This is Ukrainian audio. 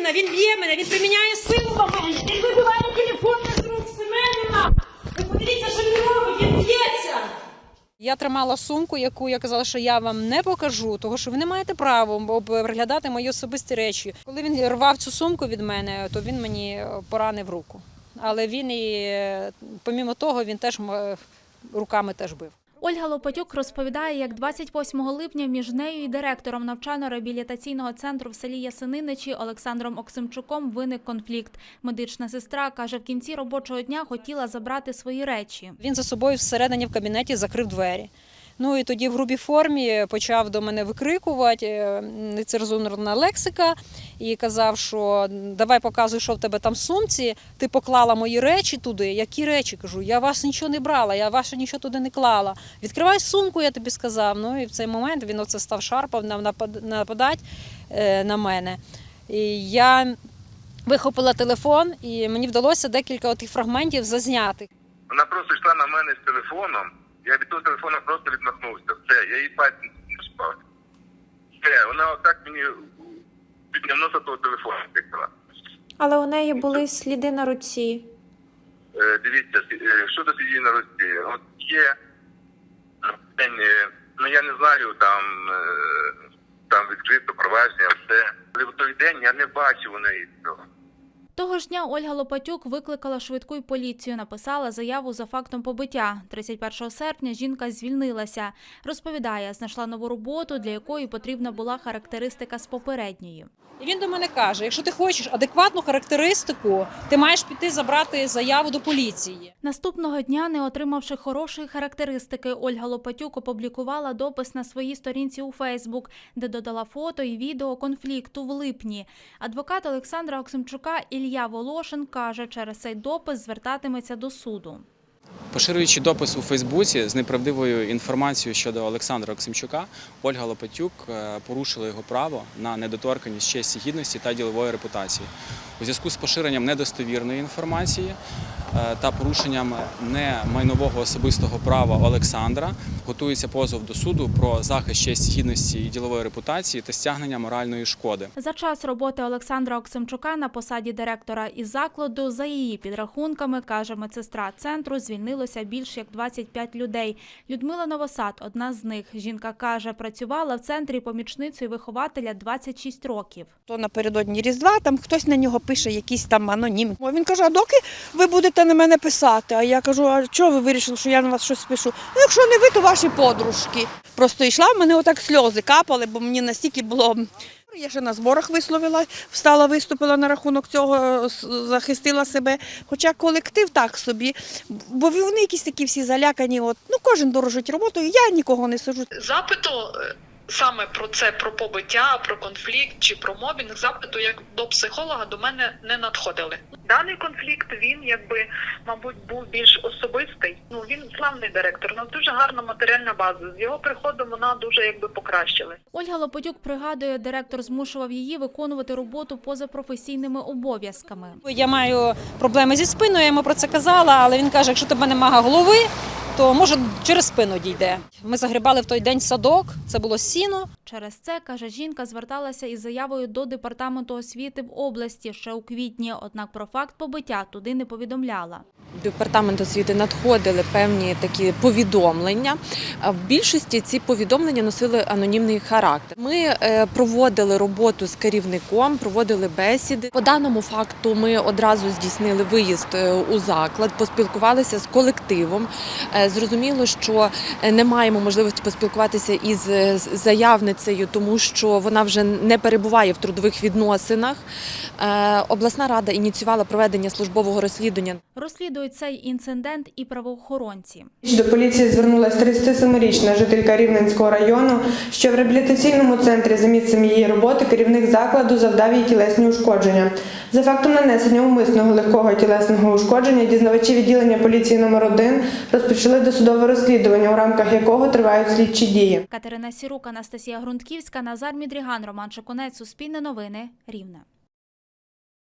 Семенівна, він б'є мене, він приміняє силу до мене, він вибиває телефон з рук Семенівна. Ви подивіться, що він робить, він б'ється. Я тримала сумку, яку я казала, що я вам не покажу, тому що ви не маєте права переглядати мої особисті речі. Коли він рвав цю сумку від мене, то він мені поранив руку. Але він і е, помімо того, він теж руками теж бив. Ольга Лопатюк розповідає, як 28 липня між нею і директором навчально-реабілітаційного центру в селі Ясининичі Олександром Оксимчуком виник конфлікт. Медична сестра каже, в кінці робочого дня хотіла забрати свої речі. Він за собою всередині в кабінеті закрив двері. Ну і тоді в грубій формі почав до мене викрикувати е, нецензурна лексика і казав, що давай показуй, що в тебе там в сумці. Ти поклала мої речі туди. Які речі? кажу, я вас нічого не брала, я ваше нічого туди не клала. Відкривай сумку, я тобі сказав. Ну і в цей момент він оце став шарпав нам напад- нападати е, на мене. І я вихопила телефон, і мені вдалося декілька тих фрагментів зазняти. Вона просто йшла на мене з телефоном. Я від того телефону просто відмахнувся. Все, я її пальцем не спав. Все, вона отак мені під носа того телефону тикала. Але у неї були сліди на руці. Е, дивіться, е, щодо її на Росії, от є е, е, ну я не знаю, там, е, там відкрито провадження, все. Але в той день я не бачив у неї цього. Того ж дня Ольга Лопатюк викликала швидку й поліцію, написала заяву за фактом побиття. 31 серпня жінка звільнилася. Розповідає, знайшла нову роботу, для якої потрібна була характеристика з попередньої. І він до мене каже: якщо ти хочеш адекватну характеристику, ти маєш піти забрати заяву до поліції. Наступного дня, не отримавши хорошої характеристики, Ольга Лопатюк опублікувала допис на своїй сторінці у Фейсбук, де додала фото і відео конфлікту в липні. Адвокат Олександра Оксимчука Ілля Волошин каже, через цей допис звертатиметься до суду. Поширюючи допис у Фейсбуці з неправдивою інформацією щодо Олександра Оксимчука, Ольга Лопатюк е, порушила його право на недоторканність честі гідності та ділової репутації. У зв'язку з поширенням недостовірної інформації е, та порушенням не майнового особистого права Олександра готується позов до суду про захист честі гідності і ділової репутації та стягнення моральної шкоди. За час роботи Олександра Оксимчука на посаді директора із закладу, за її підрахунками, каже медсестра центру, звільнилося більш як 25 людей. Людмила Новосад – одна з них. Жінка каже, працювала в центрі помічницею вихователя 26 років. То напередодні Різдва там хтось на нього пише якийсь там анонім. Він каже: а доки ви будете на мене писати? А я кажу, а чого ви вирішили, що я на вас щось пишу? Ну, якщо не ви, то ваші подружки. Просто йшла, в мене отак сльози капали, бо мені настільки було. Я ще на зборах висловила, встала, виступила на рахунок цього, захистила себе. Хоча колектив так собі, бо вони якісь такі всі залякані. От ну кожен дорожить роботою, я нікого не сижу. запиту е, саме про це, про побиття, про конфлікт чи про мобінг, запиту як до психолога до мене не надходили. Даний конфлікт він якби мабуть був більш особистий. Ну він славний директор. У нас дуже гарна матеріальна база. З його приходом вона дуже якби покращилась. Ольга Лопатюк пригадує, директор змушував її виконувати роботу поза професійними обов'язками. Я маю проблеми зі спиною, я йому про це казала, але він каже: якщо тебе немає голови, то може через спину дійде. Ми загрібали в той день садок, це було сіно. Через це, каже жінка, зверталася із заявою до департаменту освіти в області ще у квітні, однак про факт побиття туди не повідомляла. Департамент освіти надходили певні такі повідомлення. А В більшості ці повідомлення носили анонімний характер. Ми е, проводили роботу з керівником, проводили бесіди. По даному факту ми одразу здійснили виїзд е, у заклад, поспілкувалися з колективом. Зрозуміло, що е, не маємо можливості поспілкуватися із е, заявницею, тому що вона вже не перебуває в трудових відносинах. Е, Обласна рада ініціювала проведення службового розслідування. Розслідують цей інцидент і правоохоронці. До поліції звернулася 37-річна жителька Рівненського району, що в реабілітаційному центрі за місцем її роботи керівник закладу завдав їй тілесні ушкодження. За фактом нанесення умисного легкого тілесного ушкодження дізнавачі відділення поліції номер 1 розпочали досудове розслідування, у рамках якого тривають слідчі дії. Катерина Сірук, Анастасія Грунтківська, Назар Мідріган, Роман Шоконець, Суспільне новини, Рівне.